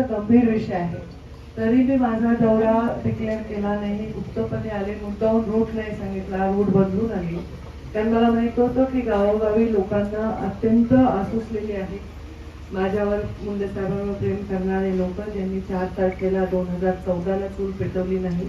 गंभीर विषय आहे. तरी मी माझा दौरा डिक्लेअर केला नाही. गुप्तपणे आले. मुद्दाहून रूट नाही सांगितला. रूट बदलून आली कारण मला माहीत होतं की गावोगावी लोकांना अत्यंत आसुसलेली आहे. माझ्यावर मुंडे साहेबांवर प्रेम करणारे लोक ज्यांनी चार तारखेला दोन हजार चौदाला चूल पेटवली नाही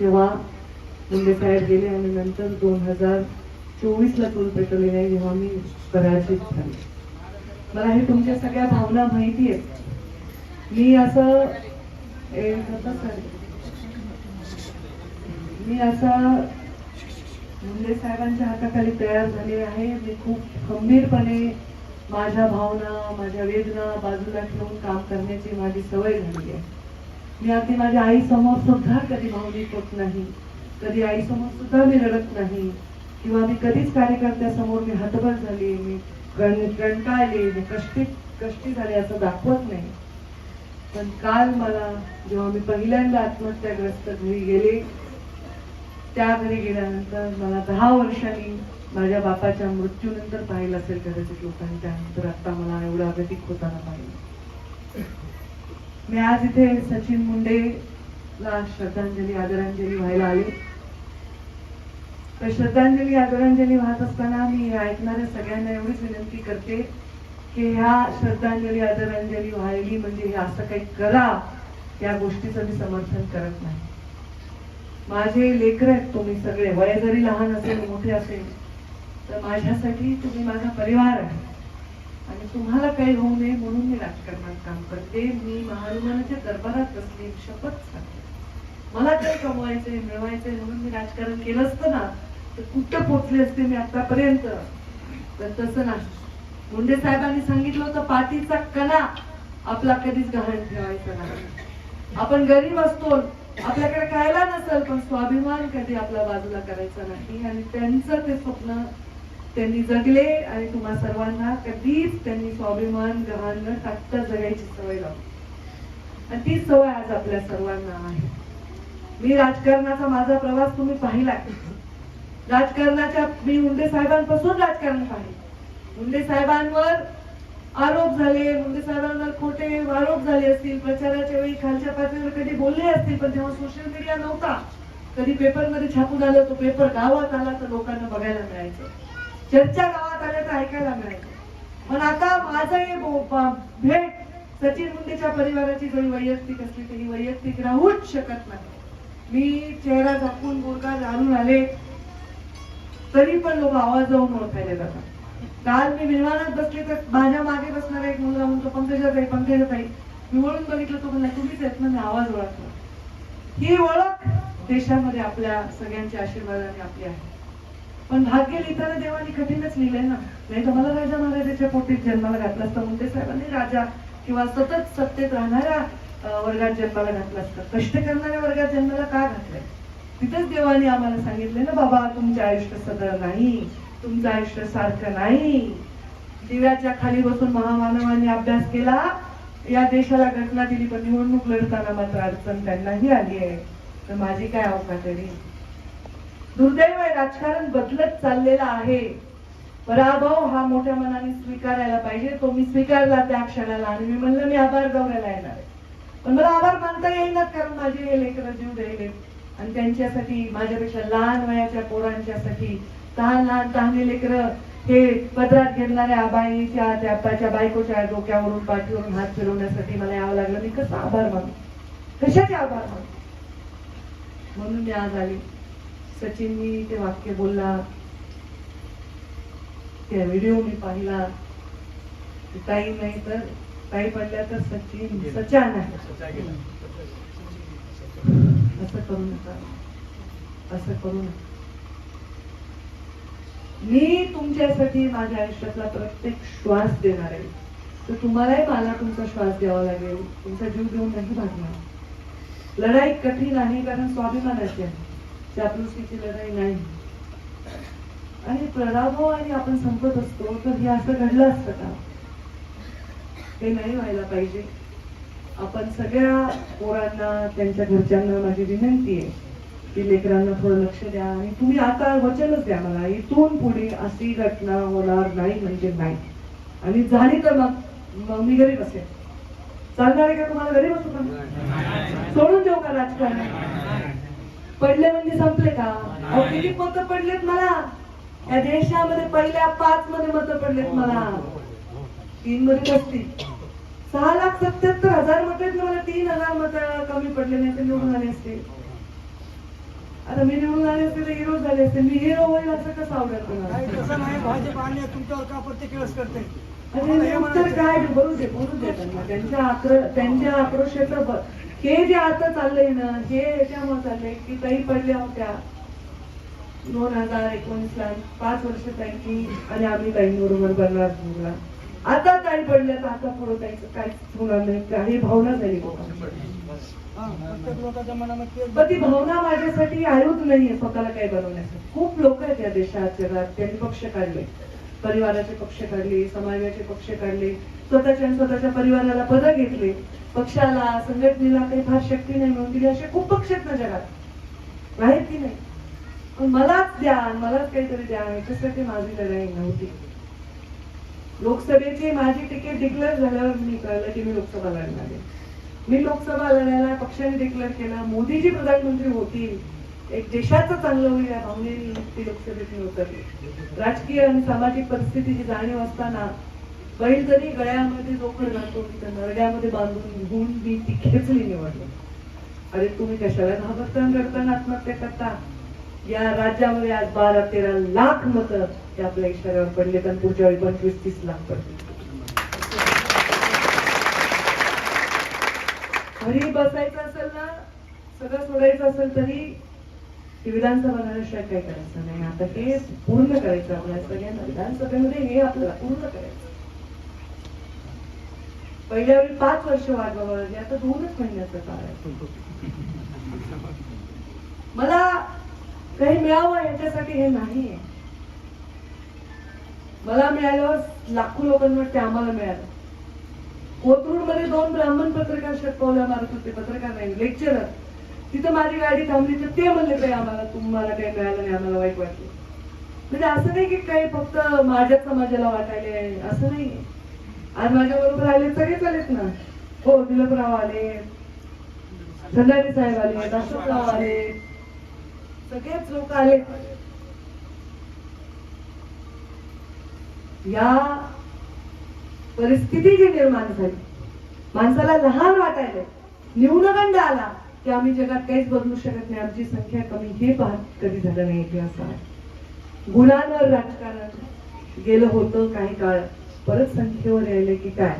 जेव्हा मुंडे साहेब गेले आणि नंतर दोन हजार चोवीसला चूल पेटवली नाही जेव्हा मी पराजित झाले. मला हे तुमच्या सगळ्या भावना माहिती आहेत. मी असं कसं मी असं मुंडे साहेबांच्या हाताखाली तयार झाले आहे. मी खूप खंबीरपणे माझ्या भावना माझ्या वेदना बाजूला ठेवून काम करण्याची माझी सवय झाली आहे. मी अगदी माझ्या आई समोर सुद्धा कधी भावनिक होत नाही. कधी आई समोर सुद्धा मी रडत नाही. किंवा मी कधीच कार्यकर्त्यासमोर मी हतबल झाली मी कण कंटाळले मी कष्टी कष्टी झाले असं दाखवत नाही. पण काल मला जेव्हा मी पहिल्यांदा आत्महत्याग्रस्त घरी गेले त्या घरी गेल्यानंतर मला दहा वर्षांनी माझ्या बापाच्या मृत्यूनंतर पाहिलं असेल कदाचित लोकांनी त्यानंतर आता मला एवढं अगतिक होताना पाहिलं. मी आज इथे सचिन मुंडेला श्रद्धांजली आदरांजली व्हायला आले. तर श्रद्धांजली आदरांजली वाहत असताना मी ऐकणाऱ्या सगळ्यांना एवढीच विनंती करते की ह्या श्रद्धांजली आदरांजली व्हायली म्हणजे हे असं काही करा या गोष्टीचं मी समर्थन करत नाही. माझे लेकर आहेत तुम्ही सगळे वय जरी लहान असेल मोठे असेल तर माझ्यासाठी तुम्ही माझा परिवार आहे. आणि तुम्हाला काही होऊ नये म्हणून मी राजकारणात काम करते. मी महानुमानाच्या दरबारात बसली शपथ सांगते. मला काही कमवायचंय मिळवायचंय म्हणून मी राजकारण केलं असतं ना तर कुठं पोचले असते मी आतापर्यंत? तर तसं नाही. मुंडे साहेबांनी सांगितलं होतं पाठीचा कणा आपला कधीच गहाण ठेवायचा नाही. आपण गरीब असतो आपल्याकडे खायला नसेल पण स्वाभिमान कधी आपल्या बाजूला करायचा नाही. आणि त्यांचं ते स्वप्न त्यांनी जगले आणि तुम्हा सर्वांना कधीच त्यांनी स्वाभिमान गहाण न टाकता जगायची सवय लावली. आणि ती सवय आज आपल्या सर्वांना आहे. मी राजकारणाचा माझा प्रवास तुम्ही पाहिला राजकारणाच्या मी मुंडे साहेबांपासून राजकारण पाहिलं. मुंडे साहेबांवर आरोप झाले मुंडे साहेबांवर खोटे आरोप झाले असतील प्रचाराच्या वेळी खालच्या पातळीवर कधी बोलले असतील पण तेव्हा सोशल मीडिया नव्हता. कधी पेपरमध्ये छापून आलं तो पेपर गावात आला तर लोकांना बघायला मिळायचं. चर्चा गावात आल्या तर ऐकायला मिळायचं. पण आता माझं हे भेट सचिन मुंडेच्या परिवाराची जरी वैयक्तिक असली तरी वैयक्तिक राहूच शकत नाही. मी चेहरा झाकून बोरका घालून आले तरी पण लोक आवाज जाऊन ओळखायला जातात. काल मी विमानात बसले तर माझ्या मागे बसणारा एक मुलगा म्हणतो पंकजाताई पंकजाताई. मी वळून बघितलं तो म्हणला तुम्हीच आहेत ना आवाज ओळखला ही ओळख देशामध्ये आपल्या सगळ्यांच्या आशीर्वादाने आपली आहे. पण भाग्य लिहिताना देवाने कठीणच लिहिलंय ना. नाही तर मला राजा महाराजाच्या पोटीत जन्माला घातला असता. मुंडे साहेबांनी राजा किंवा सतत सत्तेत राहणाऱ्या वर्गात जन्माला घातला असतं. कष्ट करणाऱ्या वर्गात जन्माला का घातलंय? तिथेच देवाने आम्हाला सांगितले ना बाबा तुमचे आयुष्य सदळ नाही. तुमचं आयुष्य सारखं नाही. दिव्याच्या खाली बसून महामानवाने अभ्यास केला. या देशाला घटना दिली पण निवडणूक लढताना मात्र अडचण त्यांनाही आली आहे. तर माझी काय अवकाश आहे दुर्दैव आहे राजकारण बदलत चाललेलं आहे. पराभव हा मोठ्या मनाने स्वीकारायला पाहिजे. तो मी स्वीकारला त्या क्षणाला आणि मी म्हणलं मी आभार दौऱ्याला येणार आहे. पण मला आभार मानता येईनात कारण माझे हे लेकर जीव द्यायले आणि त्यांच्यासाठी माझ्यापेक्षा लहान वयाच्या पोरांच्यासाठी लहान लहान तहाने लेकरं हे पदरात घेणाऱ्या आबाईच्या त्या त्याच्या बायकोच्या डोक्यावरून पाठीवरून हात फिरवण्यासाठी मला यावं लागलं. मी कसं आभार मानू? कशाचे आभार मानू? म्हणून मी आज आली. सचिननी ते वाक्य बोलला. त्या व्हिडिओ मी पाहिला. ताई नाही तर ताई पडल्या तर सचिन सचान आहे. असं करू नका. असं करू नका. मी तुमच्यासाठी माझ्या आयुष्यातला प्रत्येक श्वास देणार आहे. तर तुम्हालाही मला तुमचा श्वास द्यावा लागेल. तुमचा जीव देऊन नाही भागणार. लढाई कठीण आहे कारण स्वाभिमानाची आहे. चापलुसीची लढाई नाही. आणि प्रराभव आणि आपण संपत असतो तर हे असं घडलं असतं का? हे नाही व्हायला पाहिजे. आपण सगळ्या पोरांना त्यांच्या घरच्यांना माझी विनंती आहे. की लेकरांना थोडं लक्ष द्या आणि तुम्ही आता वचनच द्या मला. इथून पुढे अशी घटना होणार नाही म्हणजे नाही. आणि झाली तर मग मग मी घरी असेल चालणार आहे का तुम्हाला घरी असतो का? सोडून देऊ का राजकारण? पडले म्हणजे संपले का? अहो, किती मतं पडलेत मला. या देशामध्ये पहिल्या पाच मध्ये मत पडलेत मला. तीन मध्ये पस्तीस. सहा लाख सत्याहत्तर हजार मत आहेत मला. तीन हजार मत कमी पडले नाही तर निवडून आले असते. आता मी निवडून आले असते तर हिरो झाले असते. मी हिरो होईल असं कसं काही तसं नाही. भाजप आणि तुमच्यावर का करते? अरे उत्तर काय? बोलू दे बोलू दे त्यांना त्यांच्या आक्र त्यांच्या आक्रोशाचं ब- हे जे आता चाललंय ना हे याच्यामुळे चाललंय की ताई पडल्या होत्या. दोन हजार एकोणीस ला पाच वर्ष त्यांची आणि आम्ही ताईंबरोबर मुलगा आता काय पडलं? तर आता पुढे काय काहीच होणार नाही. काही भावना झाली पण ती भावना माझ्यासाठी आयोच नाहीये स्वतःला काही बनवण्यासाठी. खूप लोक आहेत या देशात जगात. त्यांनी पक्ष काढले. परिवाराचे पक्ष काढले समाजाचे पक्ष काढले. स्वतःच्या आणि स्वतःच्या परिवाराला पद घेतले. पक्षाला संघटनेला काही फार शक्ती नाही मिळून दिली. असे खूप पक्ष आहेत ना जगात. आहेत की नाही? मलाच द्या मलाच काहीतरी द्या. याच्यासाठी माझी लढाई नव्हती. लोकसभेची माझी तिकीट डिक्लेअर झाल्यावर मी कळलं की मी लोकसभा लढणार आहे. मी लोकसभा लढायला पक्षाने डिक्लेअर केला मोदीजी प्रधानमंत्री होतील. एक देशाचं चांगलं होईल या भावनेने ती लोकसभेत मी उतरली. राजकीय आणि सामाजिक परिस्थितीची जाणीव असताना बैल जरी गळ्यामध्ये जोखड जातो तर नरड्यामध्ये बांधून घेऊन मी ती खेचली निवडली. अरे तुम्ही कशाला घाबरता करताना आत्महत्या करता. या राज्यामध्ये आज बारा तेरा लाख मत ते आपल्या इशाऱ्यावर पडले आणि पुढच्या वेळी पंचवीस तीस लाख पडले घरी बसायचं असेल ना सगळं सोडायचं असेल तरी विधानसभा झाल्याशिवाय काय करायचं नाही. आता हे पूर्ण करायचं आपल्या सगळ्यांना विधानसभेमध्ये हे आपल्याला पूर्ण करायचं पहिल्या वेळी पाच वर्ष वाढवावं बघावं आता दोनच महिन्याचा काळ आहे. मला काही मिळावं याच्यासाठी हे नाहीये मला मिळाल्यावर लाखो लोकांना वाटते आम्हाला मिळालं. कोथरूडमध्ये दोन ब्राह्मण पत्रकार शटकवल्या मारत होते पत्रकार नाही लेक्चरर तिथं माझी गाडी थांबली तर ते म्हणले काही आम्हाला तुम्हाला काही मिळालं नाही आम्हाला वाईट वाटलं. म्हणजे असं नाही की काही फक्त माझ्या समाजाला वाटायले असं नाही. आज माझ्या बरोबर आले सगळेच आलेत ना. हो दिलपराव आले संधारी साहेब आले अशोकराव आले सगळेच लोक आले. या परिस्थिती जी निर्माण झाली. माणसाला लहान वाटायला न्यूनगंड आला की आम्ही जगात काहीच बदलू शकत नाही. आमची संख्या कमी हे पाहत कधी झालं नाही इतिहासात गुणांवर राजकारण गेलं होतं काही काळ. परत संख्येवर यायले की काय?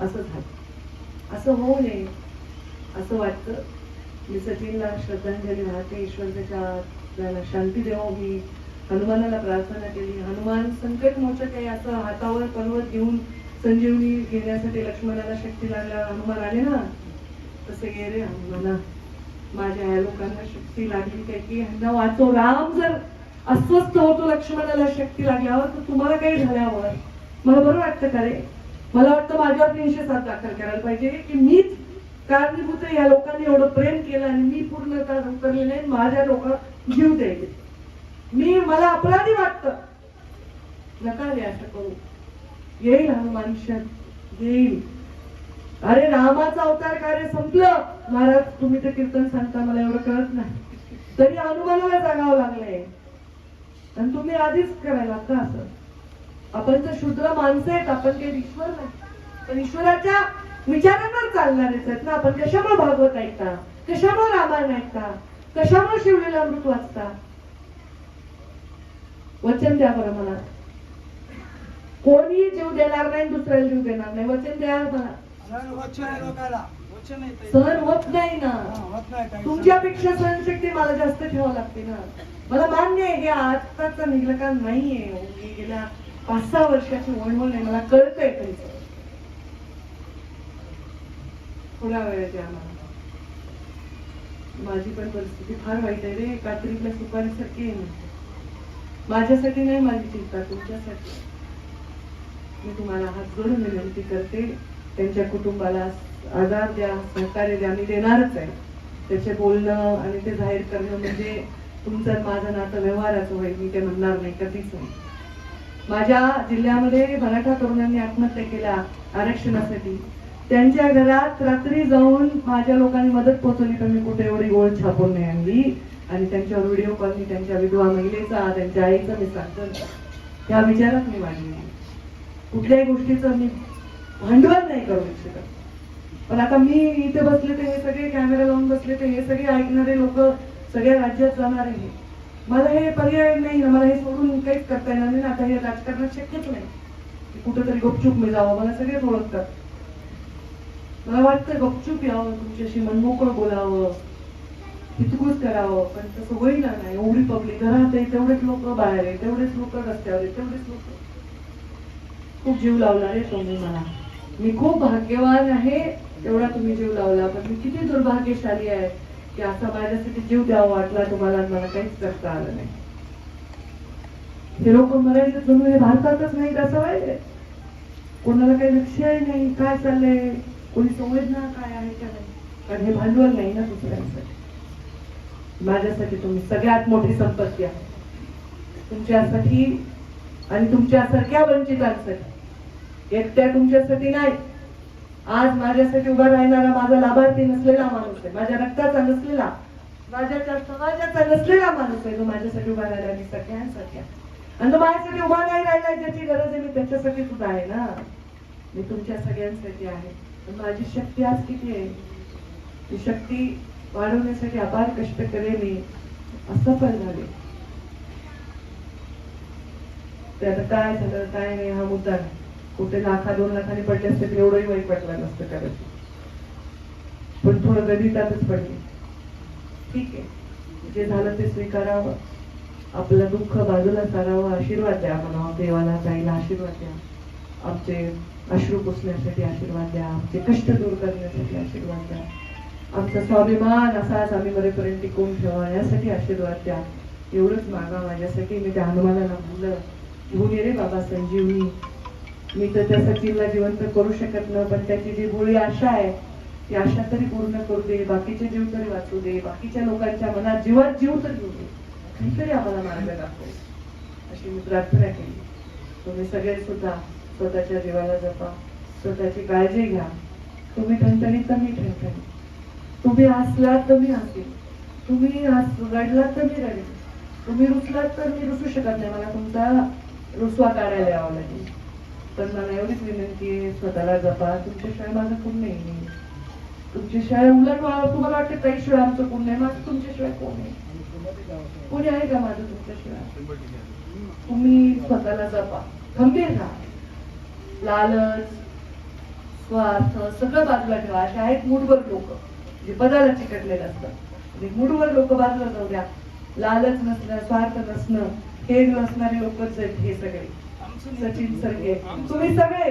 असं झालं. असं होऊ नये. असं वाटतं. मी सचिनला श्रद्धांजली वाहते. ईश्वर त्याच्या शांती देवो मी हनुमानाला प्रार्थना केली. हनुमान संकट मोचक आहे असं हातावर पर्वत घेऊन संजीवनी घेण्यासाठी लक्ष्मणाला शक्ती लागल्या हनुमान आले ना? तसे गे रे हनुमाना. माझ्या या लोकांना शक्ती लागली काय? की ह्यांना वाचव राम जर अस्वस्थ होतो लक्ष्मणाला शक्ती लागल्यावर तर तुम्हाला काही झाल्यावर? मला बरं वाटतं का रे? मला वाटतं माझ्यावर तीनशे सात दाखल करायला पाहिजे की मीच कारणीभूत या लोकांनी एवढं प्रेम केलं आणि मी पूर्ण उतरले नाही माझ्या लोक जीव द्यायचे. मी मला अपराधी वाटत. नका रे असं करू. येईल हनुमान येईल. अरे रामाचा अवतार कार्य संपलं. महाराज तुम्ही ते कीर्तन सांगता मला एवढं कळत नाही. तरी हनुमानाला जागावं लागलंय. आणि तुम्ही आधीच करायला का असं. आपण तर शूद्र माणसं आहेत आपण काही ईश्वर नाही. पण ईश्वराच्या विचारांवर चालणारेच आहेत ना? आपण कशामुळे भागवत ऐकता? कशामुळे रामायण ऐकता? कशामुळे शिवलेला अमृत वाचता? वचन द्या बरं मला. कोणी जीव देणार नाही दुसऱ्याला जीव देणार नाही. वचन द्या मला. आहे आहे. सहन होत नाही ना. तुमच्यापेक्षा सहनशक्ती मला जास्त ठेवावं लागते ना. मला मान्य आहे हे आत्ताच निघलं का नाहीये गेल्या पाच सहा वर्षाची वळवळ नाही. मला कळतंय त्यांचं थोड्या वेळ द्या मला. माझी पण परिस्थिती फार वाईट आहे रे. कात्रीतल्या सुपारीसारखी आहे मी. माझ्यासाठी नाही माझी चिंता तुमच्यासाठी. मी तुम्हाला हात जोडून विनंती करते. त्यांच्या कुटुंबाला आधार द्या सहकार्य द्या. मी देणारच आहे. त्याचे बोलणं आणि ते जाहीर करणं म्हणजे तुमचं माझं नातं व्यवहाराचं होईल. मी ते म्हणणार नाही कधीच नाही. माझ्या जिल्ह्यामध्ये मराठा तरुणांनी आत्महत्या केल्या आरक्षणासाठी. त्यांच्या घरात रात्री जाऊन माझ्या लोकांनी मदत पोहोचवली तर मी कुठे एवढी गोळ छापून नाही आणली. आणि त्यांच्यावर व्हिडिओ कॉलनी त्यांच्या विधवा महिलेचा त्यांच्या आईचा मी सांगतो त्या विचारात मी वाढली नाही. कुठल्याही गोष्टीचं मी भांडवल नाही करू इच्छित. पण आता मी इथे बसले तर हे सगळे कॅमेरा लावून बसले तर हे सगळे ऐकणारे लोक सगळ्या राज्यात जाणार आहे. मला हे पर्याय नाही ना मला हे सोडून काहीच करता येणार नाही ना. आता हे राजकारणात शक्यच नाही. कुठंतरी कुठेतरी गुपचूप मी जावं. मला सगळेच ओळखतात. मला वाटतं गपचूप यावं तुमच्याशी मनमोकळं बोलावं हितगुज करावं पण तसं होईना नाही एवढी पब्लिक घरात आहे तेवढेच लोक बाहेर आहे तेवढेच लोक रस्त्यावर आहे तेवढेच लोक खूप जीव लावला रे तुम्ही मला मी खूप भाग्यवान आहे एवढा तुम्ही जीव लावला पण मी किती दुर्भाग्यशाली आहे की असा माझ्यासाठी जीव द्यावा वाटला तुम्हाला मला काहीच करता आलं नाही हे लोक मरायचे जणू हे भारतातच नाही असं व्हायचे कोणाला काही लक्षही नाही काय चाललंय कोणी संवेदना काय आहे का नाही? कारण हे भांडवल नाही ना दुसऱ्यांसाठी माझ्यासाठी तुम्ही सगळ्यात मोठी संपत्ती आहे. तुमच्यासाठी आणि तुमच्यासारख्या वंचितांसाठी. एकट्या तुमच्यासाठी नाही. आज माझ्यासाठी उभा राहणारा माझा लाभार्थी नसलेला माणूस आहे. माझ्या रक्ताचा नसलेला माझ्या समाजाचा नसलेला माणूस आहे तो माझ्यासाठी उभा राहिला मी सगळ्यांसाठी आणि तो माझ्यासाठी उभा नाही राहिला ज्याची गरज आहे मी त्याच्यासाठी सुद्धा आहे ना. मी तुमच्या सगळ्यांसाठी आहे. माझी शक्ती आज किती आहे? ती शक्ती वाढवण्यासाठी अपार कष्ट करे मी असफल झाले. ते आता काय झालं काय नाही हा मुद्दा कुठे लाखा दोन लाखाने पडले असते तर एवढंही वाईट पडलं नसतं कदाचित पण थोडं गणितातच पडले. ठीक आहे. जे झालं ते स्वीकारावं. आपलं दुःख बाजूला सारावं. आशीर्वाद द्या म्हणा देवाला ताईला आशीर्वाद द्या. आमचे अश्रू पुसण्यासाठी आशीर्वाद द्या आमचे कष्ट दूर करण्यासाठी आशीर्वाद द्या. आमचा स्वाभिमान असाच आम्ही मरेपर्यंत टिकवून ठेवा यासाठी आशीर्वाद द्या. एवढंच मागा माझ्यासाठी मी त्या हनुमानाला बोललं घेऊन ये रे बाबा संजीवनी. मी तर त्या सचिनला जिवंत करू शकत न पण त्याची जी भोळी आशा आहे ती आशा तरी पूर्ण करू दे बाकीचे जीव तरी वाचू दे बाकीच्या लोकांच्या मनात जीवात जीव तरी घेऊ दे. काहीतरी आम्हाला मार्ग दाखव. अशी मी प्रार्थना केली. तुम्ही सगळे सुद्धा स्वतःच्या जीवाला जपा स्वतःची काळजी घ्या. तुम्ही ठणठणीत तर मी ठणठणी तुम्ही हसलात तर मी हसेल. तुम्ही रडलात तर मी रडेल. तुम्ही रुसलात तर मी रुसू शकत नाही. मला तुमचा रुसवा काढायला यावं लागेल. पण मला एवढीच विनंती आहे स्वतःला जपा. तुमच्याशिवाय माझं कोण नाही. तुमच्याशिवाय उलट तुम्हाला वाटतं काहीशिवाय आमचं कोण नाही. माझं तुमच्याशिवाय कोण आहे? कोणी आहे का माझं तुमच्याशिवाय तुम्ही स्वतःला जपा. खंबीर राहा. लालच स्वार्थ सगळं बाजूला ठेवा. असे आहेत मूठभर लोक. जे पदाला चिकटलेले असतात म्हणजे मूठभर लोक बाजूला जाऊ द्या. लालच नसणं स्वार्थ नसणं हे नसणारे लोकच आहेत हे सगळे. सचिन सरगे. तुम्ही सगळे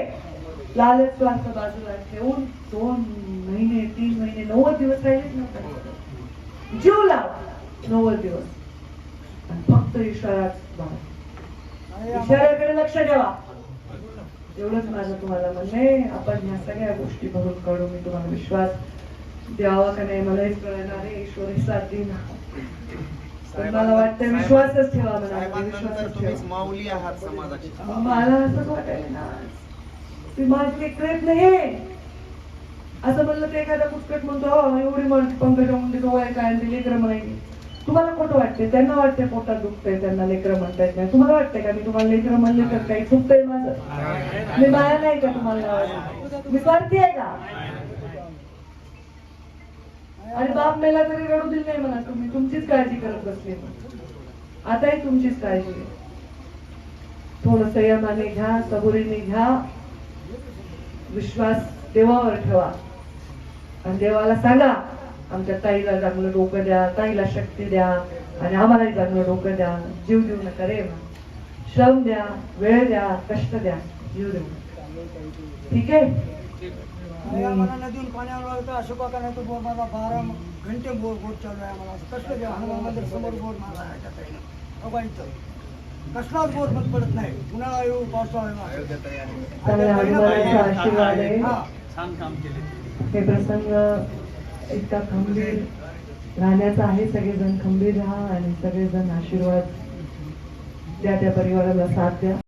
लालच स्वार्थ बाजूला ठेवून दोन महिने तीन महिने नव्वद दिवस राहिलेच नव्हते जीव लाव. नव्वद दिवस. आणि फक्त इशाराच बाळगा. इशाऱ्याकडे लक्ष ठेवा. एवढंच माझं तुम्हाला म्हणणं आहे. आपण ह्या सगळ्या गोष्टी भरून काढू मी तुम्हाला विश्वास द्यावा का नाही मला हेच कळणार आहे. ईश्वर हे साथ देईन मला वाटतं विश्वासच ठेवा मला विश्वासच ठेवा. माऊली आहात समाजाची. मग मला असंच वाटायला ना की माझे एक प्रयत्न हे असं म्हणलं तर एखादा पुस्तक म्हणतो "अहो, एवढी पंकजा मुंडे काय ते लेकरं म्हणायची तुम्हाला खोटं वाटते त्यांना वाटते पोटात दुखतंय त्यांना लेकरं म्हणता येत नाही. तुम्हाला वाटतंय का मी तुम्हाला लेकरं म्हणले तर काही चुकतंय माझं? मी बाया नाही का तुम्हाला? मी स्वार्थी आहे का? आणि बाप मेला तरी रडू दिली नाही म्हणा तुम्ही. तुमचीच काळजी करत बसली आताही तुमचीच काळजी आहे. थोडं संयमाने घ्या सबुरीने घ्या. विश्वास देवावर ठेवा. आणि देवाला सांगा आमच्या ताईला चांगलं डोकं द्या ताईला शक्ती द्या आणि आम्हालाही चांगलं डोकं द्या. जीव देऊ नका रे श्रम द्या वेळ द्या कष्ट द्या. जीव देऊ. ठीक आहे? आम्हाला पाण्यावर अशोका का नाही तो बोर माझा बारा घंटे बोर बोर चालू आहे आम्हाला. असं कष्ट घ्या हनुमान मंदिर समोर बोर माझा आहे त्या ताईनं. अगं इथं. कसलाच बोर बंद पडत नाही. उन्हाळा येऊ पावसाळा येऊ. हे प्रसंग इतका खंबीर राहण्याचा आहे सगळेजण खंबीर राहा आणि सगळेजण आशीर्वाद त्या त्या परिवाराला साथ द्या.